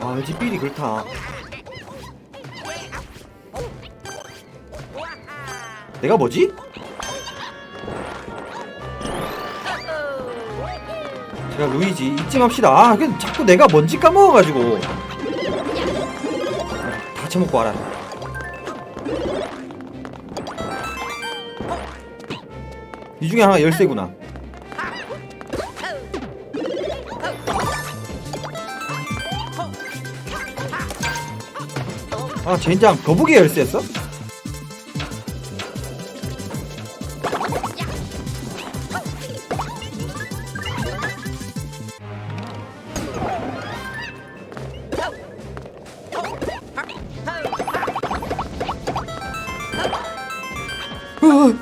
아 LGBD 그렇다. 내가 뭐지? 제가 루이지 잊지 맙시다. 아그 자꾸 내가 뭔지 까먹어가지고. 다 처먹고 와라. 이 중에 하나가 열쇠구나 아 젠장 거북이 열쇠였어? 으.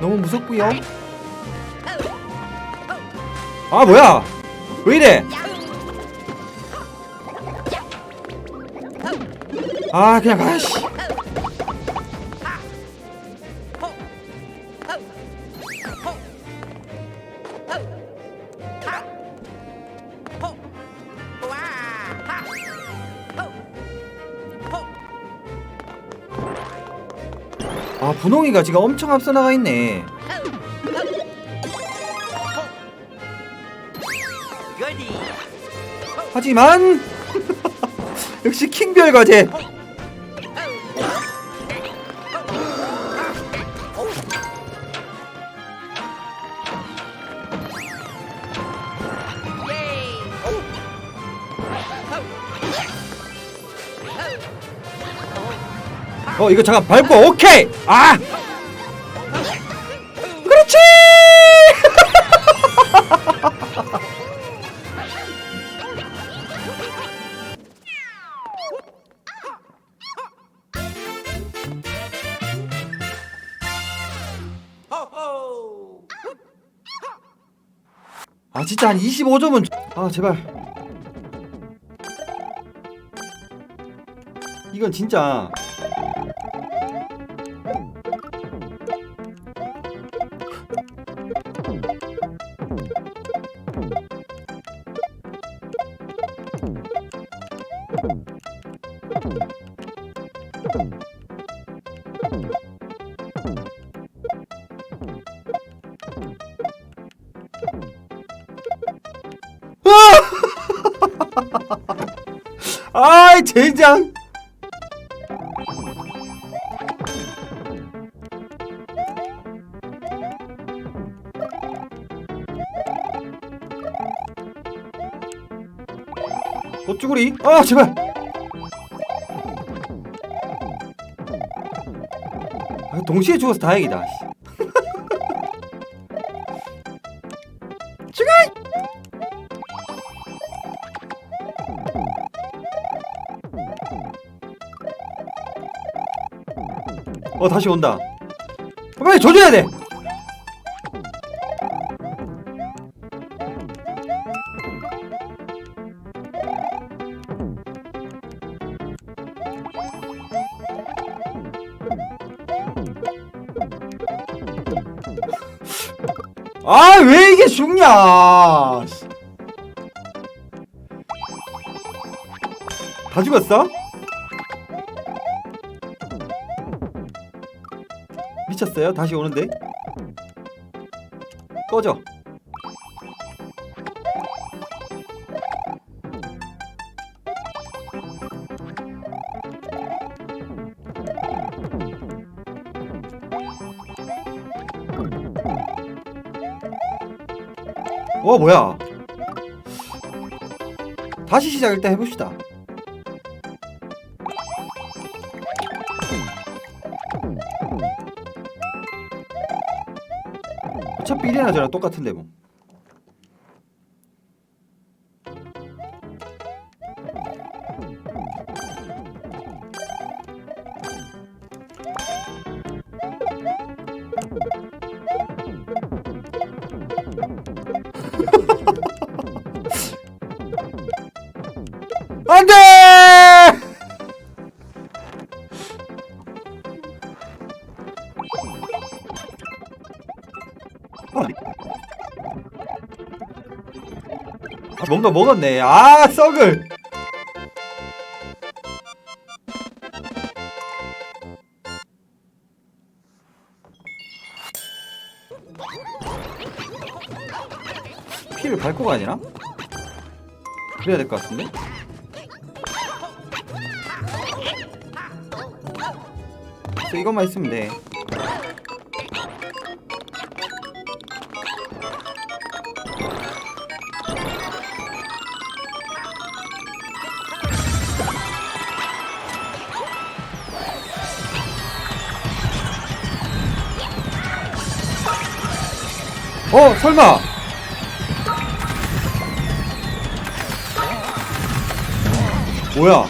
너무 무섭구요 아 뭐야 왜 이래 아 그냥 가씨. 아 분홍이가 지금 엄청 앞서 나가 있네. 하지만 역시 킹별 과제 어 이거 잠깐 밟고 오케이! 아! 그렇지! 아 진짜 한 25점은 아 제발. 이건 진짜 아이 젠장. 어쭈구리? 아 제발. 아, 동시에 죽어서 다행이다 어 다시 온다 빨리 조져야 돼 아 왜 이게 죽냐 씨. 다 죽었어? 미쳤어요? 다시 오는데? 꺼져 어 뭐야 다시 시작 일단 해봅시다 어차피 이래나 저랑 똑같은데 뭐 뭔가 먹었네 아 썩을 피를 밟고 가야 되나? 그래야 될 것 같은데? 이것만 있으면 돼 설마 뭐야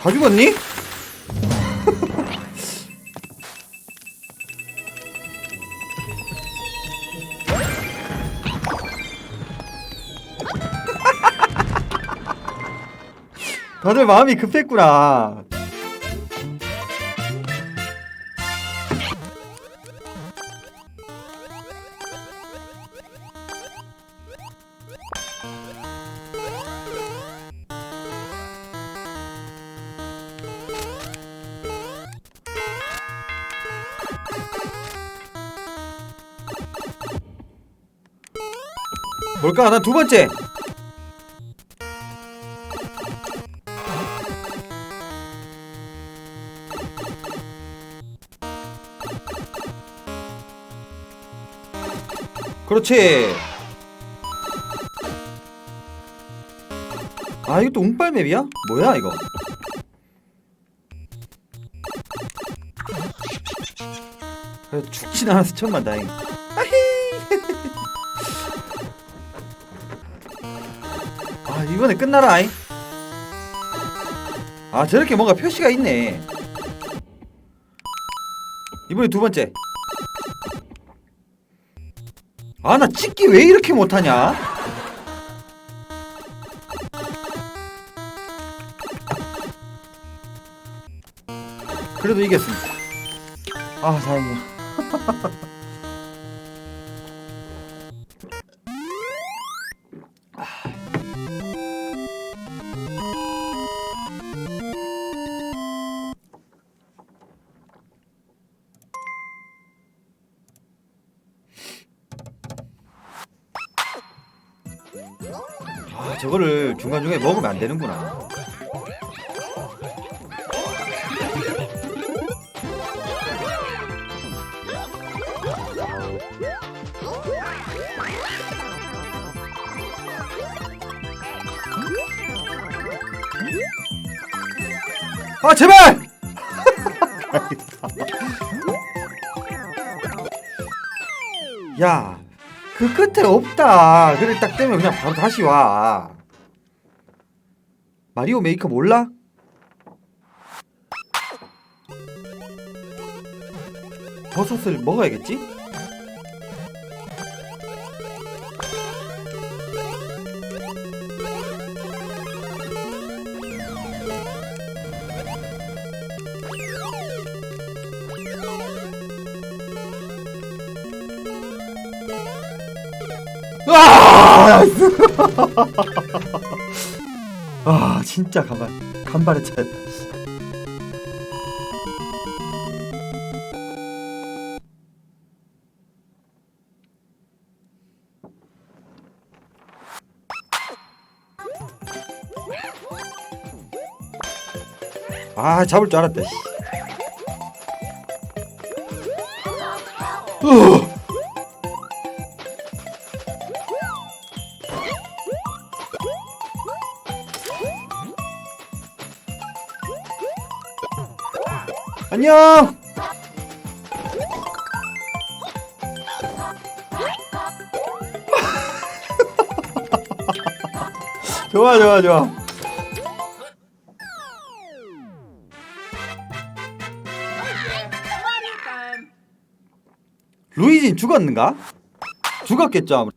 다 죽었니? 다들 마음이 급했구나. 뭘까? 난 두 번째. 그렇지. 아또 운빨맵이야? 뭐야 이거? 그래도 죽진 않아서 천만 다행. 아 이번에 끝나라. 아이. 아 저렇게 뭔가 표시가 있네. 이번에 두 번째. 아 나 찍기 왜 이렇게 못하냐? 그래도 이겼습니다. 아 다행이야. 아 저거를 중간 중간에 먹으면 안 되는구나. 아 제발! 야, 그 끝에 없다. 그래 딱 되면 그냥 바로 다시 와. 마리오 메이커 몰라? 버섯을 먹어야겠지? 아 진짜 간발 간발의 차였다. 씨. 아 잡을 줄 알았다. 씨. 으. 안녕! 좋아, 좋아, 좋아. 루이진 죽었는가? 죽었겠죠.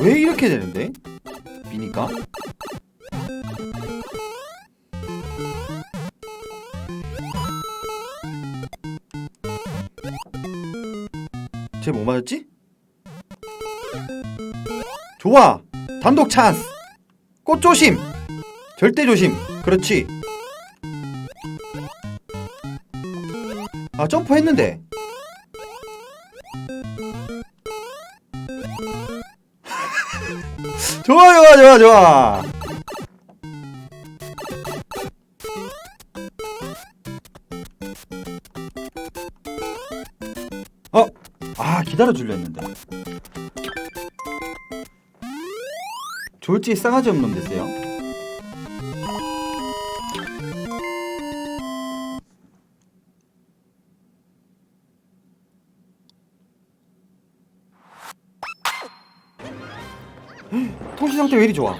왜 이렇게 되는데? 비니까? 쟤 뭐 맞았지? 좋아! 단독 찬스! 꽃 조심! 절대 조심! 그렇지! 아 점프 했는데 좋아 좋아 좋아 좋아 기다려줄려 했는데 졸지 싸가지 없는 놈 됐어요 통신 상태 왜 이리 좋아?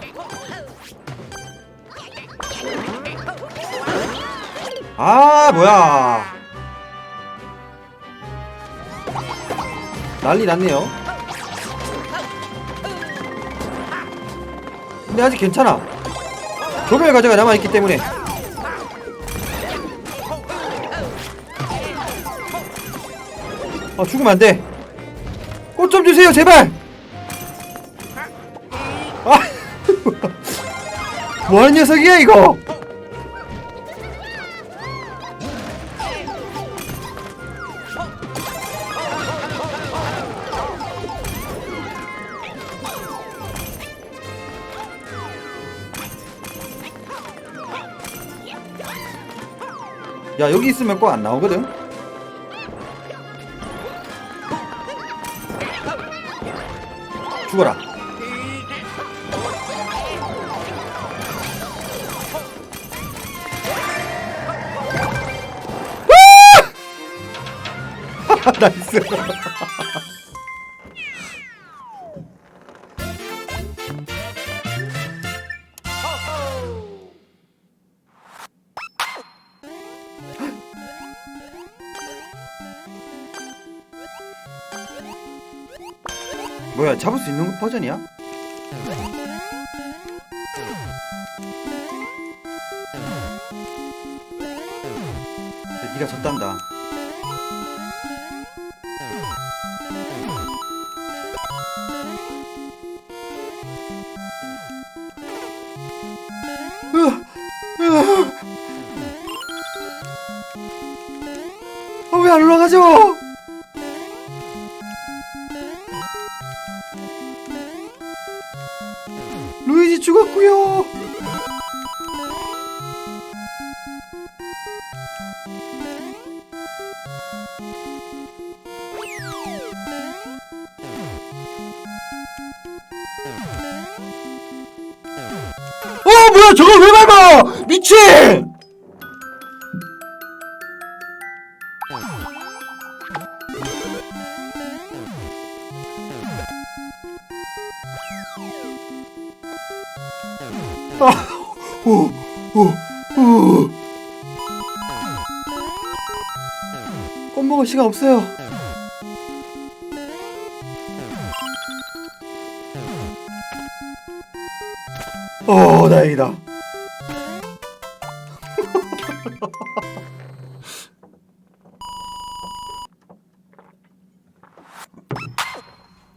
아 뭐야? 난리 났네요. 근데 아직 괜찮아. 조별 과제가 남아 있기 때문에. 아 죽으면 안 돼. 꽃 좀 주세요 제발. 아, 뭐하는 녀석이야 이거? 야 여기 있으면 꼭 안 나오거든. 죽어라. 나이스. 뭐야 잡을 수 있는 버전이야? 네가 졌단다. 어, 왜안 올라가죠? 어 뭐야 저거 왜 밟아 미친 아, 오, 오, 오. 먹을 시간 없어요. 오, 다행이다.